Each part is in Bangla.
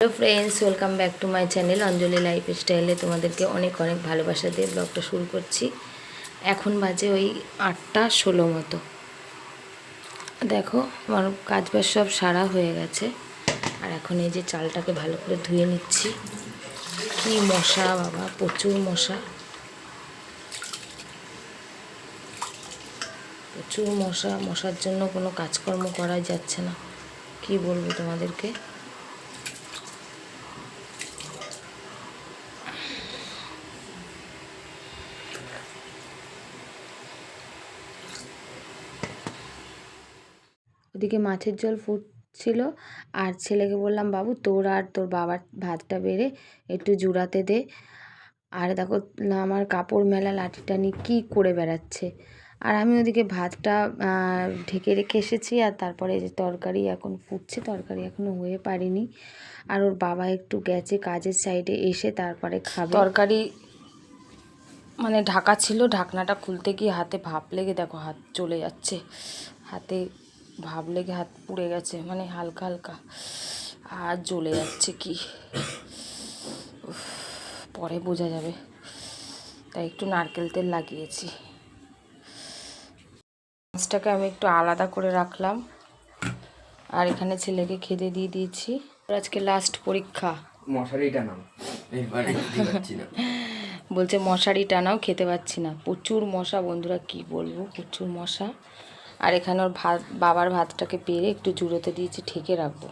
Hello friends welcome back to my channel Anjali life স্টাইলে তোমাদেরকে অনেক অনেক ভালোবাসা দিয়ে ব্লগটা শুরু করছি। এখন বাজে ওই আটটা ষোলো মতো। দেখো, আমার কাজ বাজ সব সারা হয়ে গেছে। আর এখন এই যে চালটাকে ভালো করে ধুয়ে নিচ্ছি। কি মশা বাবা, প্রচুর মশা। প্রচুর মশা, মশার জন্য কোনো কাজকর্ম করাই যাচ্ছে না। কি বলব তোমাদেরকে? ওদিকে মাছের জল ফুটছিল আর ছেলেকে বললাম, বাবু, তোর আর তোর বাবার ভাতটা বেড়ে একটু জুড়াতে দে। আর দেখো, আমার কাপড় মেলা লাঠিটা নিয়ে কী করে বেড়াচ্ছে। আর আমি ওদিকে ভাতটা ঢেকে রেখে এসেছি আর তারপরে যে তরকারি এখন ফুটছে, তরকারি এখনও হয়ে পারিনি। আর ওর বাবা একটু গেছে কাজের সাইডে এসে তারপরে খাবে। তরকারি মানে ঢাকা ছিল, ঢাকনাটা খুলতে গিয়ে হাতে ভাপ লেগে দেখো, হাত চলে যাচ্ছে। হাতে ভাপ লেগে হাত পুড়ে গেছে? মানে হালকা হালকা। আর জ্বলে যাচ্ছে কি? পরে বোঝা যাবে। তাই একটু নারকেল তেল লাগিয়েছি। মাছটাকে আমি একটু আলাদা করে রাখলাম। আর এখানে ছেলেকে খেতে দিয়ে দিয়েছি। আজকে লাস্ট পরীক্ষা। মশারি নাও এরপরে দিতে পারছি না। বলছে মশারি টানাও খেতে পাচ্ছি না। প্রচুর মশা বন্ধুরা কি বলব? প্রচুর মশা। আর এখানে ওর ভাত, বাবার ভাতটাকে পেরে একটু জুড়োতে দিয়েছি ঠেকে রাখব।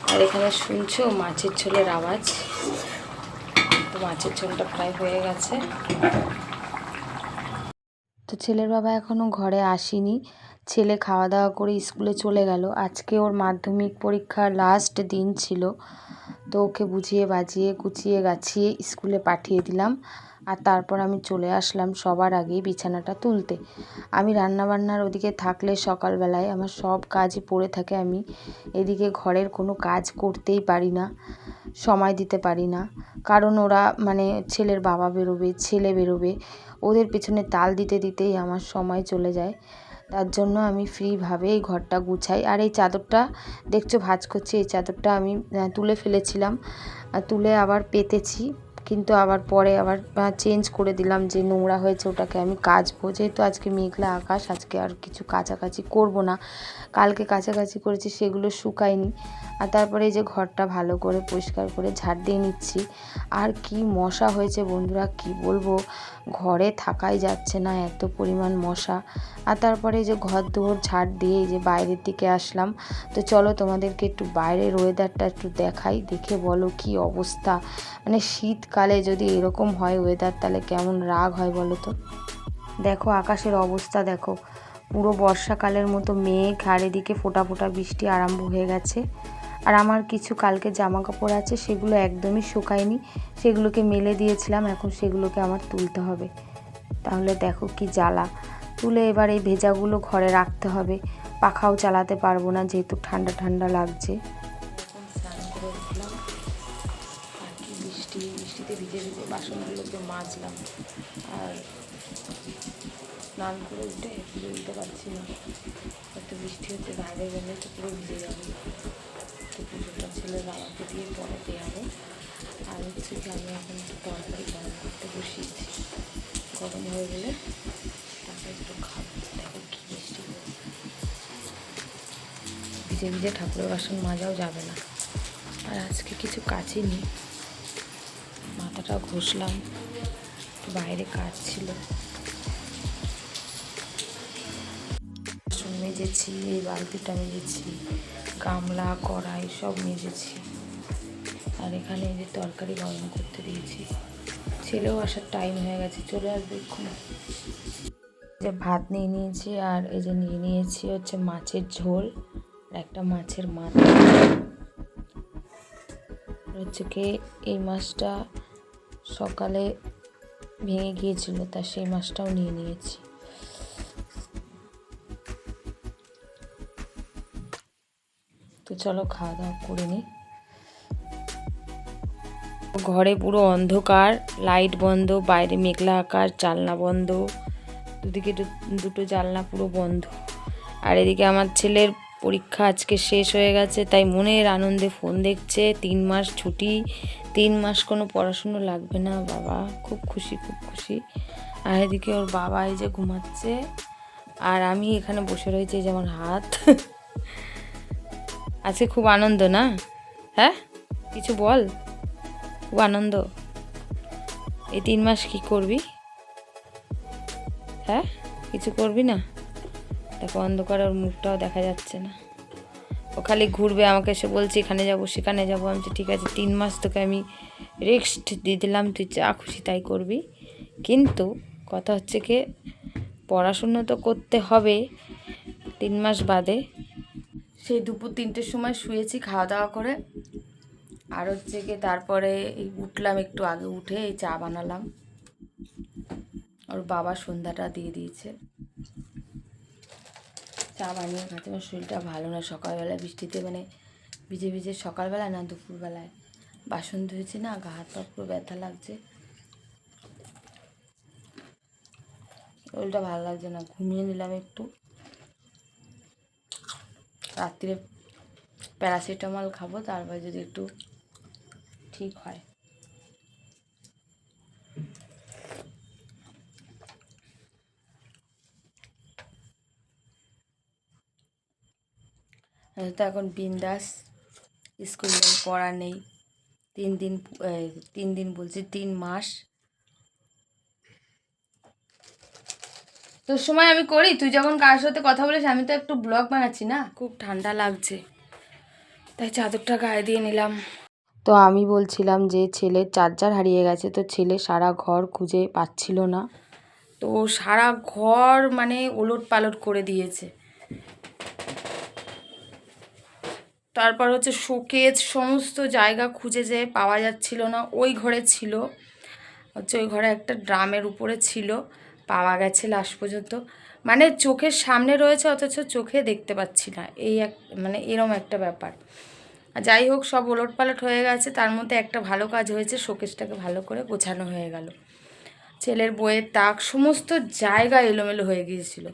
আর এখানে শুনছো, মাছের ঝোলের আওয়াজ? তো মাছের ঝোলটা প্রায় হয়ে গেছে। তো ছেলের বাবা এখনও ঘরে আসেনি। ছেলে খাওয়া দাওয়া করে স্কুলে চলে গেল। আজকে ওর মাধ্যমিক পরীক্ষার লাস্ট দিন ছিল। তো ওকে বুঝিয়ে বাজিয়ে, গুছিয়ে, গাছিয়ে স্কুলে পাঠিয়ে দিলাম। আর তারপর আমি চলে আসলাম সবার আগেই বিছানাটা তুলতে। আমি রান্নাবান্নার ওদিকে থাকলে সকালবেলায় আমার সব কাজই পড়ে থাকে, আমি এদিকে ঘরের কোনো কাজ করতেই পারি না, সময় দিতে পারি না। কারণ ওরা মানে ছেলের বাবা বেরোবে, ছেলে বেরোবে, ওদের পেছনে তাল দিতে দিতেই আমার সময় চলে যায়। তার জন্য আমি ফ্রিভাবে এই ঘরটা গুছাই। আর এই চাদরটা, দেখছ ভাঁজ করছি, এই চাদরটা আমি তুলে ফেলেছিলাম। তুলে আবার পেতেছি। কিন্তু আবার পরে আবার চেঞ্জ করে দিলাম যে নোংরা হয়েছে ওটাকে আমি কাচবো। যেহেতু আজকে মেঘলা আকাশ, আজকে আর কিছু কাছাকাছি করব না। কালকে কাছাকাছি করেছি, সেগুলো শুকায়নি। আর তারপরে এই যে ঘরটা ভালো করে পরিষ্কার করে ঝাড় দিয়ে নিচ্ছি। আর কি মশা হয়েছে বন্ধুরা, কি বলব? ঘরে থাকাই যাচ্ছে না এত পরিমাণ মশা। আর তারপরে এই যে ঘর দুয়ার ঝাড় দিয়ে এই যে বাইরের দিকে আসলাম। তো চলো তোমাদেরকে একটু বাইরের ওয়েদারটা একটু দেখাই, দেখে বলো কি অবস্থা? মানে শীতকালে যদি এরকম হয় ওয়েদার তাহলে কেমন রাগ হয় বলো তো? দেখো আকাশের অবস্থা, দেখো। পুরো বর্ষাকালের মতো মেঘ, আর এদিকে ফোটা ফোটা বৃষ্টি আরম্ভ হয়ে গেছে। আর আমার কিছু কালকে জামা কাপড় আছে, সেগুলো একদমই শুকায়নি। সেগুলোকে মেলে দিয়েছিলাম, এখন সেগুলোকে আমার তুলতে হবে। তাহলে দেখো কি জ্বালা। তুলে এবার এই ভেজাগুলো ঘরে রাখতে হবে। পাখাও চালাতে পারব না, যেহেতু ঠান্ডা ঠান্ডা লাগছে। বাসনগুলোকে মাজলাম। আর করে উঠে পারছি না। বৃষ্টি হচ্ছে গেলে তো পুরো ভিজে যাবে। ছেলের বাবাকে দিয়ে পরে দেওয়াবো আর হচ্ছে কি আমি এখন তরকারি গরম করতে বসিয়েছি। গরম হয়ে গেলে তারপরে একটু খাব। দেখো কি হচ্ছে। ভিজে ভিজে ঠাকুরের বাসন মাজাও যাবে না। আর আজকে কিছু নেই মাথাটা ঘষলাম। বাইরে কাজ ছিল। মেজেছি, এই বালতিটা মেজেছি। গামলা, কড়াই সব মেজেছি। আর এখানে এই যে তরকারি গরম করতে দিয়েছি। ছেলেও আসার টাইম হয়ে গেছে, চলে আসবে এক্ষুনি। যে ভাত নিয়ে নিয়েছি আর এই যে নিয়ে নিয়েছি হচ্ছে মাছের ঝোল একটা মাছের মাথা। হচ্ছে কি এই মাছটা সকালে ভেঙে গিয়েছিল, তা সেই মাছটাও নিয়ে নিয়েছি। তো চলো খাওয়া দাওয়া করে নিই ঘরে পুরো অন্ধকার লাইট বন্ধ, বাইরে মেঘলা আকার জানলা বন্ধ, দুদিকে দুটো জানলা পুরো বন্ধ। আর এদিকে আমার ছেলের পরীক্ষা আজকে শেষ হয়ে গেছে, তাই মনের আনন্দে ফোন দেখছে, তিন মাস ছুটি, তিন মাস কোনো পড়াশুনো লাগবে না, বাবা, খুব খুশি খুব খুশি। আর এদিকে ওর বাবা এই যে ঘুমাচ্ছে, আর আমি এখানে বসে রয়েছি এই যে আমার হাত। আজকে খুব আনন্দ, না? হ্যাঁ? কিছু বল? খুব আনন্দ। এই তিন মাস কি করবি? হ্যাঁ? কিছু করবি না? দেখো, অন্ধকার ওর মুখটাও দেখা যাচ্ছে না। ও খালি ঘুরবে, আমাকে এসে বলছে, এখানে যাব, সেখানে যাব। আমি ঠিক আছে, তিন মাস তোকে আমি রেস্ট দিয়ে দিলাম, তুই যা খুশি তাই করবি। কিন্তু কথা হচ্ছে কি, পড়াশুনো তো করতে হবে। তিন মাস বাদে সেই দুপুর তিনটের সময় শুয়েছি খাওয়া দাওয়া করে। আর হচ্ছে গিয়ে তারপরে এই উঠলাম একটু আগে, উঠে এই চা বানালাম। ওর বাবা সন্ধ্যাটা দিয়ে দিয়েছে। চা বানিয়ে খাচ্ছে, আমার শরীরটা ভালো না। সকালবেলা বৃষ্টিতে মানে ভিজে ভিজে সকালবেলা না, দুপুরবেলায় বাসন ধুয়েছি না, গা হাত পা পুরো ব্যথা লাগছে। শরীরটা ভালো লাগছে না, ঘুমিয়ে নিলাম একটু। রাত্রিরে প্যারাসিটামল খাব, তারপর যদি একটু ঠিক হয়। তো এখন বিন্দাস, স্কুল পড়া নেই। তিন দিন তিন দিন বলছি, তিন মাস তোর সময় আমি করি তুই যখন কার সাথে কথা বলিস আমি তো একটু ব্লগ বানাচ্ছি না? খুব ঠান্ডা লাগছে। তাই চাদরটা গায়ে দিয়ে নিলাম। তো আমি বলছিলাম যে ছেলের চার্জার হারিয়ে গেছে তো ছেলে সারা ঘর খুঁজে পাচ্ছিল না। তো সারা ঘর মানে ওলট পালট করে দিয়েছে। তারপর হচ্ছে শোকেজ সমস্ত জায়গা খুঁজে যে পাওয়া যাচ্ছিল না ওই ঘরে ছিল। হচ্ছে ওই ঘরে একটা ড্রামের উপরে ছিল। পাওয়া গেছে লাস্ট পর্যন্ত। মানে চোখের সামনে রয়েছে, অথচ চোখে দেখতে পাচ্ছি না। এই এক মানে এরম একটা ব্যাপার। যাই হোক, সব ওলট পালট হয়ে গেছে। তার মধ্যে একটা ভালো কাজ হয়েছে শোকেসটাকে ভালো করে গোছানো হয়ে গেল। ছেলের বইয়ের তাক সমস্ত জায়গা এলোমেলো হয়ে গিয়েছিল।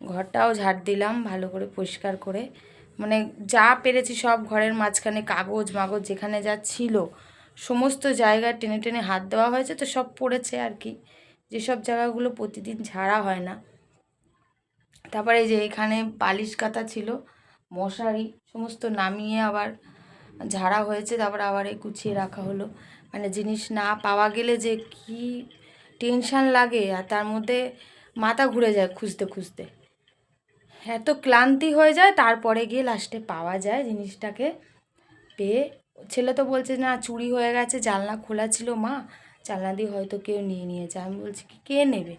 ঘরটাও ঝাড় দিলাম, ভালো করে পরিষ্কার করে। মানে যা পেরেছি সব ঘরের মাঝখানে কাগজ মাগজ যেখানে যা ছিল, সমস্ত জায়গায় টেনে টেনে হাত দেওয়া হয়েছে, তো সব পড়েছে আর কি। যেসব জায়গাগুলো প্রতিদিন ঝাড়া হয় না। তারপরে যে এখানে বালিশ কাতা ছিল, মশারি সমস্ত নামিয়ে আবার ঝাড়া হয়েছে, তারপর আবার গুছিয়ে রাখা হলো। মানে জিনিস না পাওয়া গেলে যে কি টেনশান লাগে, আর তার মধ্যে মাথা ঘুরে যায় খুঁজতে খুঁজতে। এত ক্লান্তি হয়ে যায়, তারপরে গিয়ে লাস্টে পাওয়া যায় জিনিসটাকে। পেয়ে, ছেলে তো বলছে, না, চুরি হয়ে গেছে, জানলা খোলা ছিল মা। জানলা দিয়ে হয়তো কেউ নিয়ে নিয়েছে। আমি বলছি, কি, কে নেবে?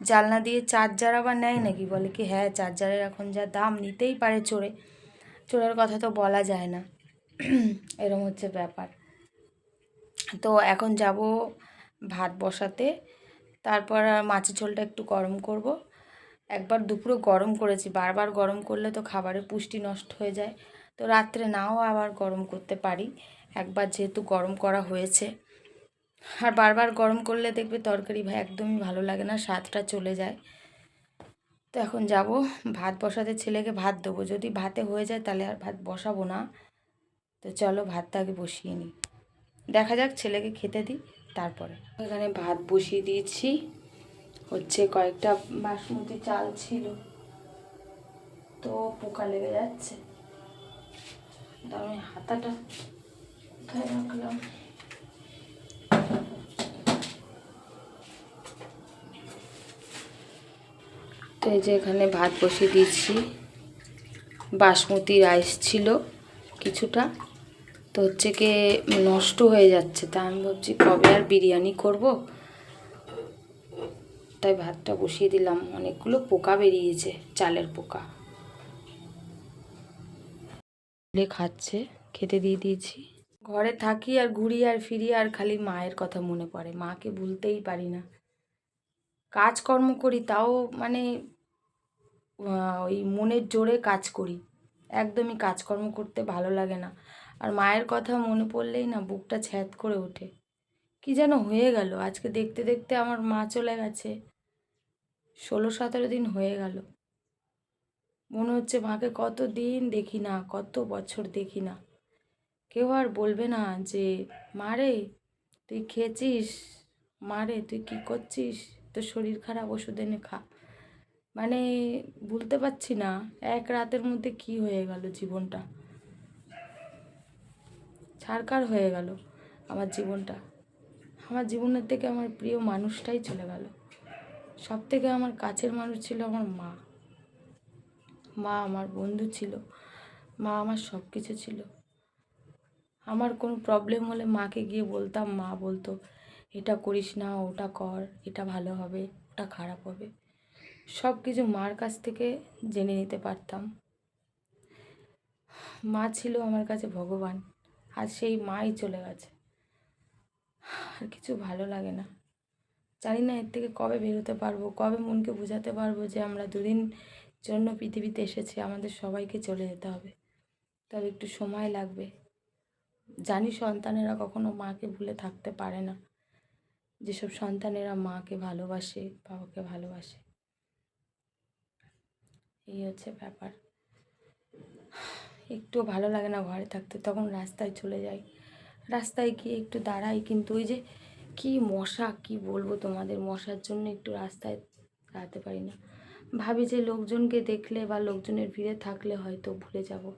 জানলা দিয়ে চার্জার আবার নেয় নাকি? বলে কি হ্যাঁ চার্জারের এখন যা দাম নিতেই পারে চোরে। চোরের কথা তো বলা যায় না। এরম হচ্ছে ব্যাপার। তো এখন যাব ভাত বসাতে। তারপর মাছের ঝোলটা একটু গরম করব। একবার দুপুরে গরম করেছি। বারবার গরম করলে তো খাবারের পুষ্টি নষ্ট হয়ে যায়। তো রাত্রে নাও আবার গরম করতে পারি। একবার যেহেতু গরম করা হয়েছে। আর বারবার গরম করলে দেখবে তরকারি ভাই একদমই ভালো লাগে না, স্বাদটা চলে যায়। তো এখন যাব, ভাত বসাতে, ছেলেকে ভাত দেবো। যদি ভাতে হয়ে যায় তাহলে আর ভাত বসাবো না। তো চলো ভাতটা আগে বসিয়ে নিই। দেখা যাক ছেলেকে খেতে দিই তারপরে। এখানে ভাত বসিয়ে দিয়েছি। হচ্ছে কয়েকটা বাসমতি চাল ছিল। তো পোকা লেগে যাচ্ছে। আমি হাতাটা কোথায় রাখলাম। তো এই যে এখানে ভাত বসিয়ে দিয়েছি। বাসমতি রাইস ছিল কিছুটা। তো হচ্ছে কি নষ্ট হয়ে যাচ্ছে। তা আমি ভাবছি কবে আর বিরিয়ানি করব? তাই ভাতটা বসিয়ে দিলাম। অনেকগুলো পোকা বেরিয়েছে, চালের পোকা। খাচ্ছে, খেতে দিয়ে দিয়েছি। ঘরে থাকি আর ঘুরি আর ফিরি আর খালি মায়ের কথা মনে পড়ে। মাকে ভুলতেই পারি না। কাজকর্ম করি, তাও মানে ওই মনের জোরে কাজ করি। একদমই কাজকর্ম করতে ভালো লাগে না। আর মায়ের কথা মনে পড়লেই না বুকটা ছ্যাদ করে ওঠে। কি যেন হয়ে গেল, আজকে দেখতে দেখতে আমার মা চলে গেছে। ষোলো সতেরো দিন হয়ে গেল। মনে হচ্ছে মাকে কত দিন দেখি না, কত বছর দেখি না। কেউ আর বলবে না যে মারে তুই খেয়েছিস? মারে তুই কি করছিস? তোর শরীর খারাপ ওষুধ এনে খা। মানে বলতে পারছি না, এক রাতের মধ্যে কি হয়ে গেল জীবনটা। ছারকার হয়ে গেল আমার জীবনটা। আমার জীবনের থেকে আমার প্রিয় মানুষটাই চলে গেল। সব থেকে আমার কাছের মানুষ ছিল আমার মা। মা আমার বন্ধু ছিল। মা আমার সব কিছু ছিল। আমার কোনো প্রবলেম হলে মাকে গিয়ে বলতাম, মা, বলতো। এটা করিস না, ওটা কর, এটা ভালো হবে, ওটা খারাপ হবে। সব কিছু মার কাছ থেকে জেনে নিতে পারতাম। মা ছিল আমার কাছে ভগবান, আর সেই মাই চলে গেছে। আর কিছু ভালো লাগে না। জানি না এর থেকে কবে বেরোতে পারব, কবে মনকে বোঝাতে পারব যে আমরা দুদিন জন্য পৃথিবীতে এসেছি, আমাদের সবাইকে চলে যেতে হবে। তবে একটু সময় লাগবে। জানি সন্তানেরা কখনো মাকে ভুলে থাকতে পারে না। যেসব সন্তানেরা মাকে ভালোবাসে, বাবাকে ভালোবাসে। এই হচ্ছে ব্যাপার। একটু ভালো লাগে না ঘরে থাকতে, তখন রাস্তায় চলে যাই। রাস্তায় গিয়ে একটু দাঁড়াই, কিন্তু ওই যে কি মশা, কি বলব তোমাদের? মশার জন্য একটু রাস্তায় দাঁড়াতে পারি না। ভাবি যে লোকজনকে দেখলে বা লোকজনের ভিড়ে থাকলে হয়তো ভুলে যাব।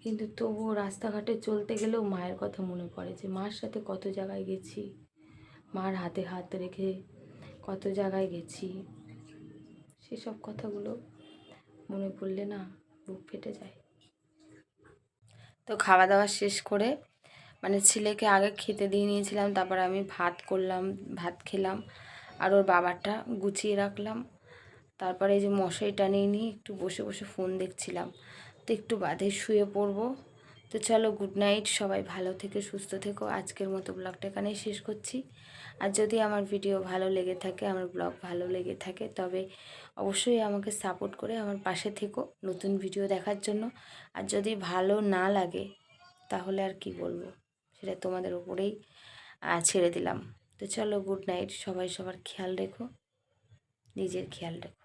কিন্তু তবুও রাস্তাঘাটে চলতে গেলেও মায়ের কথা মনে পড়ে যে, মার সাথে কত জায়গায় গেছি? মার হাতে হাত রেখে কত জায়গায় গেছি। সেসব কথাগুলো মনে পড়লে না বুক ফেটে যায়। তো খাওয়া দাওয়া শেষ করে মানে ছেলেকে আগে খেতে দিয়ে নিয়েছিলাম, তারপর আমি ভাত করলাম, ভাত খেলাম, আর ওর বাবারটা গুছিয়ে রাখলাম। তারপরে এই যে মশারি টানিয়ে নিয়ে একটু বসে বসে ফোন দেখছিলাম। তো একটু বাদে শুয়ে পড়ব। তো চলো গুড নাইট সবাই ভালো থেকে, সুস্থ থেকো। আজকের মতো ব্লগটা এখানেই শেষ করছি। আর যদি আমার ভিডিও ভালো লেগে থাকে, আমার ব্লগ ভালো লেগে থাকে, তবে অবশ্যই আমাকে সাপোর্ট করে আমার পাশে থেকো নতুন ভিডিও দেখার জন্য। আর যদি ভালো না লাগে, তাহলে আর কি বলব? সেটা তোমাদের উপরেই ছেড়ে দিলাম। তো চলো গুড নাইট সবাই সবার খেয়াল রেখো, নিজের খেয়াল রেখো।